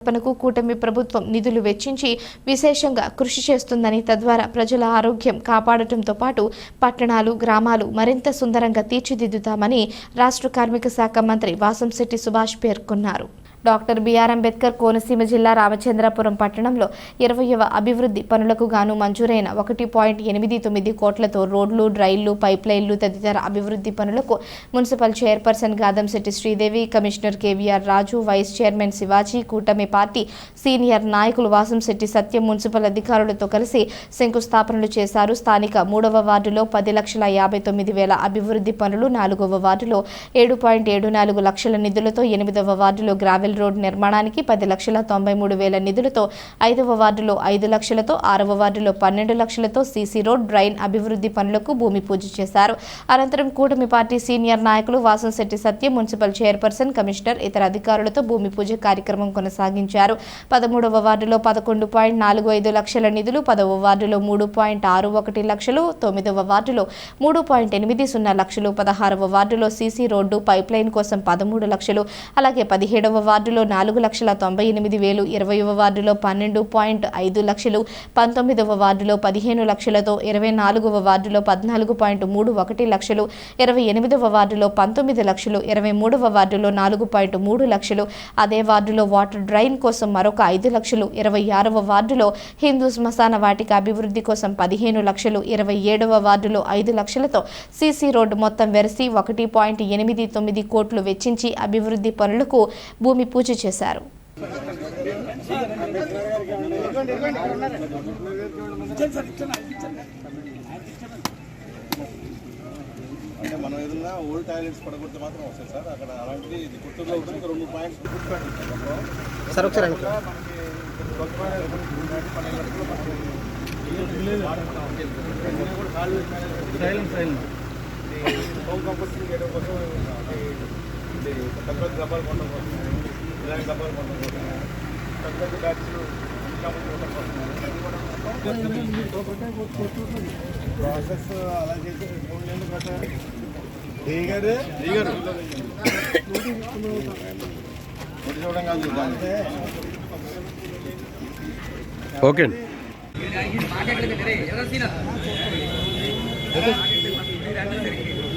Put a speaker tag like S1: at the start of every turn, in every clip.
S1: కల్పనకు కూటమి ప్రభుత్వం నిధులు వెచ్చించి విశేషంగా కృషి చేస్తుందని తద్వారా ప్రజల ఆరోగ్యం కాపాడటంతో పాటు పట్టణాలు గ్రామాలు మరింత సుందరంగా తీర్చిదిద్దుతామని రాష్ట్ర కార్మిక శాఖ మంత్రి వాసంశెట్టి సుభాష్ పేర్కొన్నారు. డాక్టర్ బిఆర్ అంబేద్కర్ కోనసీమ జిల్లా రామచంద్రపురం పట్టణంలో ఇరవయవ అభివృద్ధి పనులకు గాను మంజూరైన ఒకటి పాయింట్ ఎనిమిది తొమ్మిది కోట్లతో రోడ్లు డ్రైళ్ళు పైప్లైన్లు తదితర అభివృద్ధి పనులకు municipal chairperson Gadamsetti Sridevi commissioner KVR Raju vice chairman Shivaji కూటమి పార్టీ సీనియర్ నాయకులు వాసంశెట్టి సత్యం మున్సిపల్ అధికారులతో కలిసి శంకుస్థాపనలు చేశారు. స్థానిక మూడవ వార్డులో పది లక్షల యాభై తొమ్మిది వేల అభివృద్ధి పనులు నాలుగవ వార్డులో ఏడు పాయింట్ ఏడు నాలుగు లక్షల నిధులతో ఎనిమిదవ వార్డులో గ్రావెల్ రోడ్ నిర్మాణానికి పది లక్షల తొంభై మూడు వేల నిధులతో ఐదవ వార్డులో ఐదు లక్షలతో ఆరవ వార్డులో పన్నెండు లక్షలతో సీసీ రోడ్ డ్రైన్ అభివృద్ధి పనులకు భూమి పూజ చేశారు. అనంతరం కూటమి పార్టీ సీనియర్ నాయకులు Vasamsetti Satyam municipal chairperson commissioner ఇతర అధికారులతో భూమి పూజ కార్యక్రమం కొనసాగించారు. పదమూడవ వార్డులో పదకొండు పాయింట్ నాలుగు ఐదు లక్షల నిధులు పదవ వార్డులో మూడు పాయింట్ ఆరు ఒకటి లక్షలు తొమ్మిదవ వార్డులో మూడు పాయింట్ ఎనిమిది సున్నా లక్షలు పదహారవ వార్డులో సీసీ రోడ్డు పైప్ లైన్ కోసం పదమూడు లక్షలు అలాగే పదిహేడవ వార్డులో నాలుగు లక్షల తొంభై ఎనిమిది వేలు ఇరవైవ వార్డులో పన్నెండు పాయింట్ ఐదు లక్షలు పంతొమ్మిదవ వార్డులో పదిహేను లక్షలతో ఇరవై నాలుగవ వార్డులో పద్నాలుగు పాయింట్ మూడు ఒకటి లక్షలు ఇరవై ఎనిమిదవ వార్డులో పంతొమ్మిది లక్షలు ఇరవై మూడవ వార్డులో నాలుగు పాయింట్ మూడు లక్షలు అదే వార్డులో వాటర్ డ్రైన్ కోసం మరొక ఐదు లక్షలు ఇరవై ఆరవ వార్డులో హిందూ శ్మశాన వాటిక అభివృద్ధి కోసం పదిహేను లక్షలు ఇరవై ఏడవ వార్డులో ఐదు లక్షలతో సీసీ రోడ్డు మొత్తం వెరసి ఒకటి పాయింట్ ఎనిమిది తొమ్మిది కోట్లు వెచ్చించి అభివృద్ధి పనులకు భూమి పూజ చేశారు.
S2: అంటే మనం ఏదైనా ఓల్డ్ టాయిలెట్స్ పడగొడితే మాత్రం వస్తాయి సార్. అక్కడ అలాంటిది ఇది గుర్తులో రెండు పాయింట్స్ గుర్తుపెట్టండి
S3: సార్ ఒకసారి అనుకో
S2: హోమ్ చేయడం కోసం ఇది పెద్ద పెద్ద డబ్బాలు కొనడం కోసం ఇలాంటి డబ్బాలు కొనడం కోసం పెద్ద పెద్ద బ్యాచ్లు ప్రాసెస్ అలా చేసి మూడు నెలలు కట్టాలి. దిగారు దిగారు చూడడం కాదు అంటే
S3: ఓకే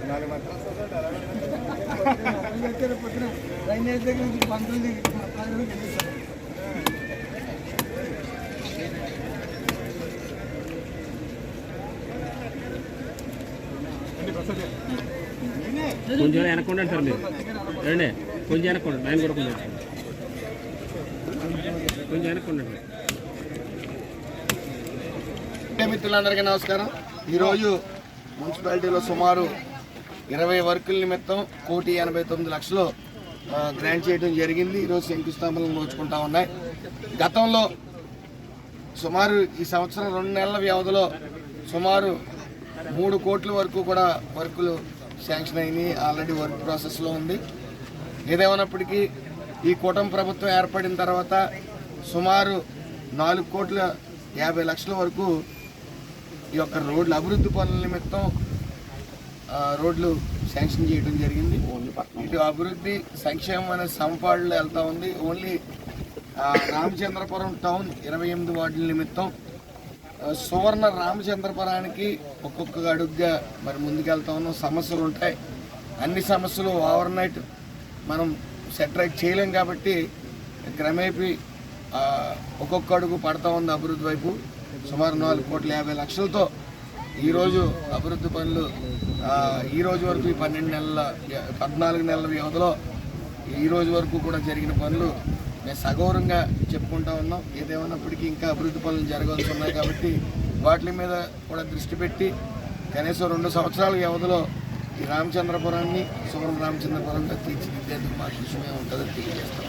S2: పిల్లలు
S4: కొంచెం వెనక్కుండండి సార్ మీరు. రండి. కొంచెం వెనక్కుండండి. ఆయన కూడా కొంచెం కొంచెం వెనక్కుండండి.
S5: మిత్రులందరికీ నమస్కారం. ఈరోజు మున్సిపాలిటీలో సుమారు ఇరవై వర్కుల నిమిత్తం కోటి ఎనభై తొమ్మిది లక్షలు గ్రాంట్ చేయడం జరిగింది. ఈరోజు శంకుస్థాపనలు నోచుకుంటా ఉన్నాయి. గతంలో సుమారు ఈ సంవత్సరం రెండు నెలల వ్యవధిలో సుమారు మూడు కోట్ల వరకు కూడా వర్కులు శాంక్షన్ అయినాయి. ఆల్రెడీ వర్క్ ప్రాసెస్లో ఉంది. ఏదేమైనప్పటికీ ఈ కూటమి ప్రభుత్వం ఏర్పడిన తర్వాత సుమారు నాలుగు కోట్ల యాభై లక్షల వరకు ఈ యొక్క రోడ్ల అభివృద్ధి పనుల నిమిత్తం రోడ్లు శాంక్షన్ చేయడం జరిగింది. ఇటు అభివృద్ధి సంక్షేమం అనే సమపాడులో వెళ్తా ఉంది. ఓన్లీ రామచంద్రపురం టౌన్ ఇరవై ఎనిమిది వార్డుల నిమిత్తం సువర్ణ రామచంద్రపురానికి ఒక్కొక్క అడుగుగా మరి ముందుకెళ్తా ఉన్నాం. సమస్యలు ఉంటాయి. అన్ని సమస్యలు ఓవర్ నైట్ మనం సెట్ రైట్ చేయలేం కాబట్టి క్రమేపీ ఒక్కొక్క అడుగు పడతా ఉంది అభివృద్ధి వైపు. సుమారు నాలుగు కోట్ల యాభై లక్షలతో ఈరోజు అభివృద్ధి పనులు ఈ రోజు వరకు ఈ పన్నెండు నెలల పద్నాలుగు నెలల వ్యవధిలో ఈ రోజు వరకు కూడా జరిగిన పనులు మేము సగౌరంగా చెప్పుకుంటా ఉన్నాం. ఏదేమన్నప్పటికీ ఇంకా అభివృద్ధి పనులు జరగాల్సి ఉన్నాయి కాబట్టి వాటి మీద కూడా దృష్టి పెట్టి కనీసం రెండు సంవత్సరాల వ్యవధిలో ఈ రామచంద్రపురాన్ని సువర్ణ రామచంద్రపురంగా తీర్చిదిద్దేందుకు మా కృషి మేము ఉంటుందని తెలియజేస్తాం.